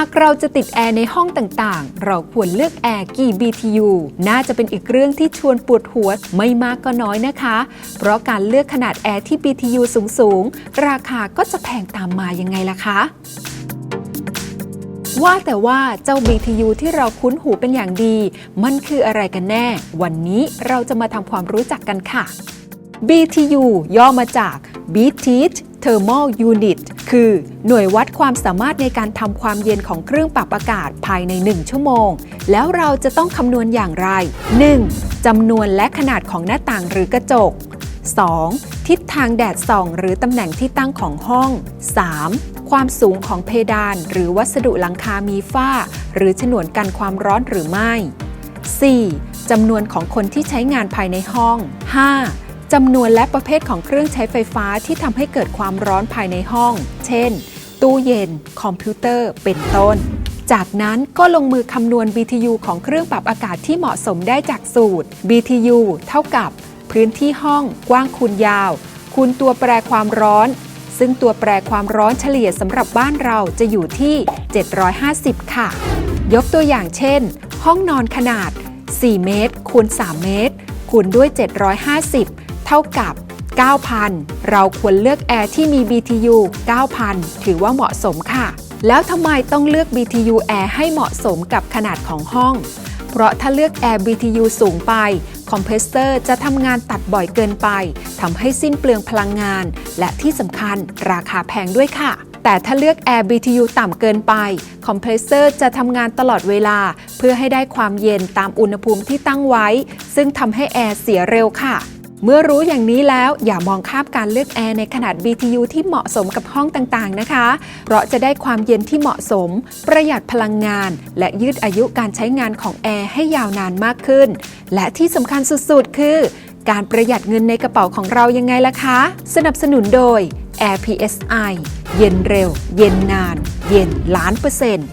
หากเราจะติดแอร์ในห้องต่างๆ เราควรเลือกแอร์กี่ BTU น่าจะเป็นอีกเรื่องที่ชวนปวดหัวไม่มากก็น้อยนะคะ เพราะการเลือกขนาดแอร์ที่ BTU สูงๆ ราคาก็จะแพงตามมายังไงล่ะคะว่าแต่ว่าเจ้า BTU ที่เราคุ้นหูเป็นอย่างดี มันคืออะไรกันแน่ วันนี้เราจะมาทำความรู้จักกันค่ะ BTU ย่อมาจาก British Thermal Unit คือ หน่วยวัดความสามารถในการทำความเย็นของเครื่องปรับอากาศภายใน 1 ชั่วโมง แล้วเราจะต้องคำนวณอย่างไร 1. จำนวนและขนาดของหน้าต่างหรือกระจก 2. ทิศทางแดดส่อง หรือตำแหน่งที่ตั้งของห้อง 3. ความสูงของเพดาน หรือวัสดุหลังคามีฝ้า หรือฉนวนกันความร้อนหรือไม่ 4. จำนวนของคนที่ใช้งานภายในห้อง 5. จำนวนและประเภทของเครื่องใช้ไฟฟ้าที่ทำให้เกิดความร้อนภายในห้อง เช่น ตู้เย็น คอมพิวเตอร์ เป็นต้น จากนั้นก็ลงมือคำนวณ BTU ของเครื่องปรับอากาศที่เหมาะสมได้จากสูตร BTU เท่ากับ พื้นที่ห้อง กว้างคูณยาว คูณตัวแปรความร้อน ซึ่งตัวแปรความร้อนเฉลี่ยสำหรับบ้านเราจะอยู่ที่ 750 ค่ะ ยกตัวอย่างเช่น ห้องนอนขนาด 4 เมตรคูณ3เมตรคูณด้วย 750 เท่ากับ 9,000 เราควรเลือกแอร์ที่มี BTU 9,000 ถือว่าเหมาะสมค่ะ แล้วทำไมต้องเลือก BTU แอร์ให้เหมาะสมกับขนาดของห้อง เพราะถ้าเลือกแอร์ BTU สูงไป คอมเพรสเซอร์จะทำงานตัดบ่อยเกินไปทำให้สิ้นเปลืองพลังงาน และที่สำคัญราคาแพงด้วยค่ะแต่ถ้าเลือกแอร์ BTU ต่ำเกินไป คอมเพรสเซอร์จะทำงานตลอดเวลา เพื่อให้ได้ความเย็นตามอุณหภูมิที่ตั้งไว้ ซึ่งทำให้แอร์เสียเร็วค่ะ เมื่อรู้อย่างนี้แล้วอย่ามองข้ามการเลือกแอร์ในขนาด BTU ที่เหมาะสมกับห้องต่างๆ นะคะ เพราะจะได้ความเย็นที่เหมาะสม ประหยัดพลังงาน และยืดอายุการใช้งานของแอร์ให้ยาวนานมากขึ้น และที่สำคัญสุดๆ คือ การประหยัดเงินในกระเป๋าของเรายังไงล่ะคะ สนับสนุนโดย Air PSI เย็นเร็ว เย็นนาน เย็นล้านเปอร์เซ็นต์